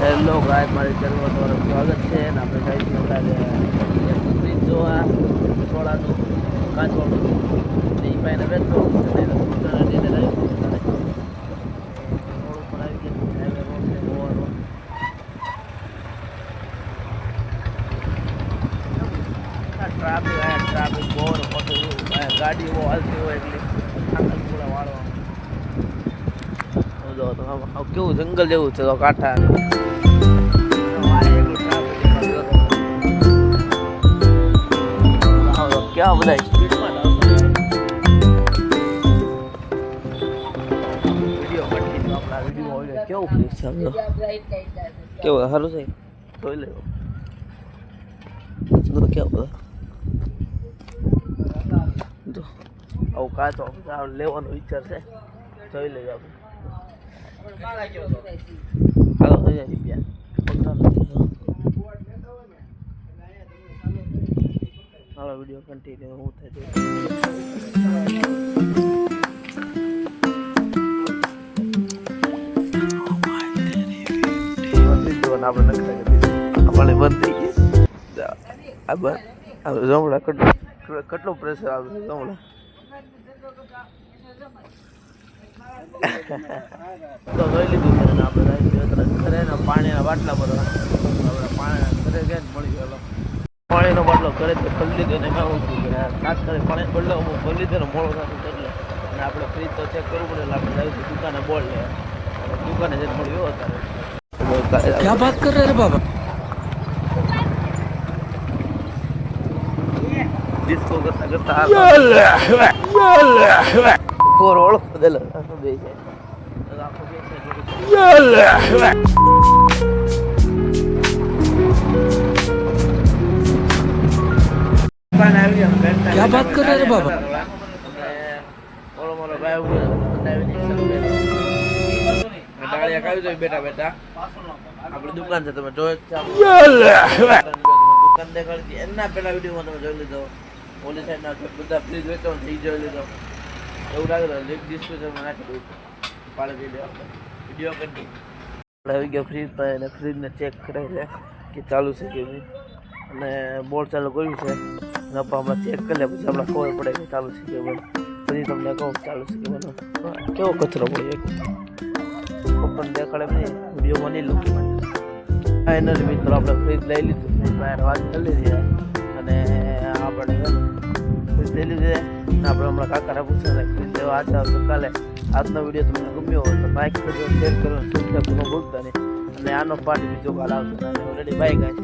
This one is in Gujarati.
હેલો ગાય મારી ચેનલમાં તમારું સ્વાગત છે અને આપણે જઈશું અત્યારે એક ફ્રીજ જોવા સોળાનું કાચવાળું અને એ પાસે બેઠો અને એને પોતાના લીધે રહ્યું રોડ ઉપર આવી ગયા હાઈવે રોડ છે ગોવા રોડ ટ્રાફિક આ ટ્રાફિક બહુ ને ખોટું એવું. આ ગાડીઓ બહુ હાલતી હોય એટલે આખા પૂરા વાળવા જો તો આમ આમ કેવું જંગલ જેવું છે તો કાંઠા ક્યાં બધા સ્પીડમાં કેવું ફ્રીજ છે? કેવું સારું છે? જોઈ લેવો જો કેવું બધા જો, આવું કાચો લેવાનો વિચાર છે. જોઈ લેજો આપણે. હાલો થઈ જાય હાલો વીડિયો કન્ટિન્યુ હું જોવાનું આપણે આપણે બંધ થઈ ગઈ. આ જમણા કેટલું કેટલો પ્રેશર આવે જમણા? તો જોઈ લીધું છે ને આપણે ઘરે પાણીના બાટલા ભરવા આપણે પાણી ઘરે ગયા મળી ગયેલો પાણીનો બાટલો કરે તો ખોલી લીધો ને એમાં હું છું. ખાસ કરી પાણી બાટલો હું ખોલી લીધો ને મોડો કરી લે અને આપણે ફ્રીજ તો ચેક કરવું પડે એટલે આપણે જાય છે દુકાને બોલ લે. દુકાને જઈને મળ્યો અત્યારે ક્યાં વાત કર રહે બાબા? ડિસ્કો કરતા બે છે આખો બે છે ડાળિયા કાઢી દો બેઠા બેઠા આપણી દુકાન છે તમે જોઈ જ દુકાન દેખાડી. એના પેલા વિડીયોમાં તમે જોઈ લીધો ઓલી સાઈડના બધા ફ્રીજ વેચો એ જોઈ લીધો એવું લાગે લિંક ડિસ્ક્રિપ્શનમાં નાખી દઉં પાડે વીડિયો વીડિયો કરી આવી ગયો ફ્રીજ પર અને ફ્રીજને ચેક કરે છે કે ચાલુ છે કે અને બોર્ડ ચાલુ કર્યું છે આપણે હમણાં ચેક કરી લે પછી આપણે ખબર પડે કે ચાલુ છે કે બંધ પછી તમને કહું ચાલુ છે કે બંધ કેવો કચરો પડ્યો પણ દેખાડે નહીં. વિડીયોમાં નહીં લઉં ફાઇનલ મિત્રો આપણે ફ્રીજ લઈ લીધું. બહાર વાત કરી લીધી અને આપણે ફ્રીજ લઈ લીધી આપણે હમણાં કાકાને પૂછ્યું ફ્રીજ લેવા આજે આવશે કાલે. આજનો વીડિયો તમને ગમ્યો હોય તો લાઈક કરજો શેર કરો સબસ્ક્રાઈબ કરવાનું ભૂલતા નહીં. અને આનો પાર્ટ બીજો કાલ આવશે. Already by guys